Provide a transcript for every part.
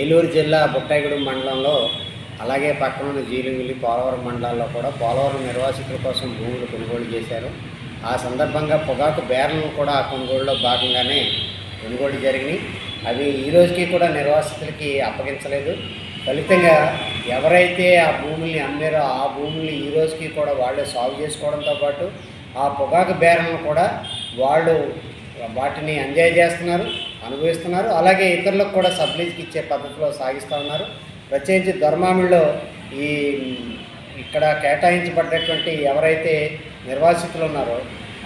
ఏలూరు జిల్లా బుట్టాయిగూడెం మండలంలో అలాగే పక్కన ఉన్న జీలింగిలి పోలవరం మండలాల్లో కూడా పోలవరం నిర్వాసితుల కోసం భూములు కొనుగోలు చేశారు. ఆ సందర్భంగా పొగాకు బేరలను కూడా ఆ కొనుగోలులో భాగంగానే కొనుగోలు జరిగినాయి. అవి ఈ రోజుకి కూడా నిర్వాసితులకి అప్పగించలేదు. ఫలితంగా ఎవరైతే ఆ భూముల్ని అమ్మారో ఆ భూముల్ని ఈ రోజుకి కూడా వాళ్ళే సాగు చేసుకోవడంతో పాటు ఆ పొగాకు బేరలను కూడా వాళ్ళు వాటిని ఎంజాయ్ చేస్తున్నారు. అనుభవిస్తున్నారు. అలాగే ఇతరులకు కూడా సబ్లీజ్కి ఇచ్చే పద్ధతిలో సాగిస్తూ ఉన్నారు. ప్రత్యేకించి దొరమామిడిలో ఈ ఇక్కడ కేటాయించబడ్డటువంటి ఎవరైతే నిర్వాసితులు ఉన్నారో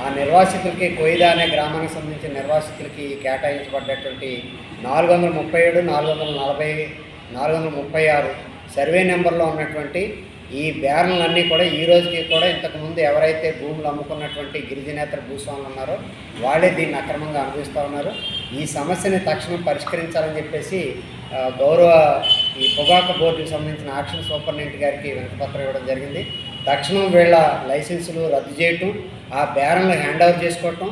ఆ నిర్వాసితులకి కొయిదా అనే గ్రామానికి సంబంధించిన నిర్వాసితులకి కేటాయించబడ్డటువంటి నాలుగు వందల ముప్పై ఏడు నాలుగు వందల నలభై నాలుగు వందల ముప్పై ఆరు సర్వే నెంబర్లో ఉన్నటువంటి ఈ బేరన్లన్నీ కూడా ఈ రోజుకి కూడా ఇంతకుముందు ఎవరైతే భూములు అమ్ముకున్నటువంటి గిరిజనేతర భూస్వాములు ఉన్నారో వాళ్ళే దీన్ని అక్రమంగా అనుభవిస్తూ ఉన్నారు. ఈ సమస్యని తక్షణం పరిష్కరించాలని చెప్పేసి గౌరవ ఈ పొగాకు బోర్డుకి సంబంధించిన ఆక్షన్ సూపరింటెండెంట్ గారికి వెనకపత్రం ఇవ్వడం జరిగింది. తక్షణం వీళ్ళ లైసెన్సులు రద్దు చేయటం ఆ బేరంలు హ్యాండ్ ఓవర్ చేసుకోవటం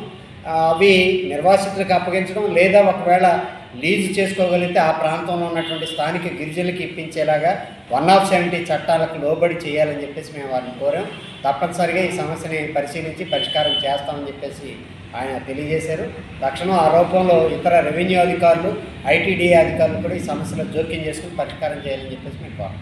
అవి నిర్వాసితులకు అప్పగించడం లేదా ఒకవేళ లీజు చేసుకోగలిగితే ఆ ప్రాంతంలో ఉన్నటువంటి స్థానిక గిరిజనులకు ఇప్పించేలాగా వన్ ఆఫ్ సెవెంటీ చట్టాలకు లోబడి చేయాలని చెప్పేసి మేము వారిని కోరాం. తప్పనిసరిగా ఈ సమస్యని పరిశీలించి పరిష్కారం చేస్తామని చెప్పేసి ఆయన తెలియజేశారు. తక్షణం ఆ రూపంలో ఇతర రెవెన్యూ అధికారులు ఐటీడీఏ అధికారులు కూడా ఈ సమస్యలో జోక్యం చేసుకుని పరిష్కారం చేయాలని చెప్పేసి మేము కోరాం.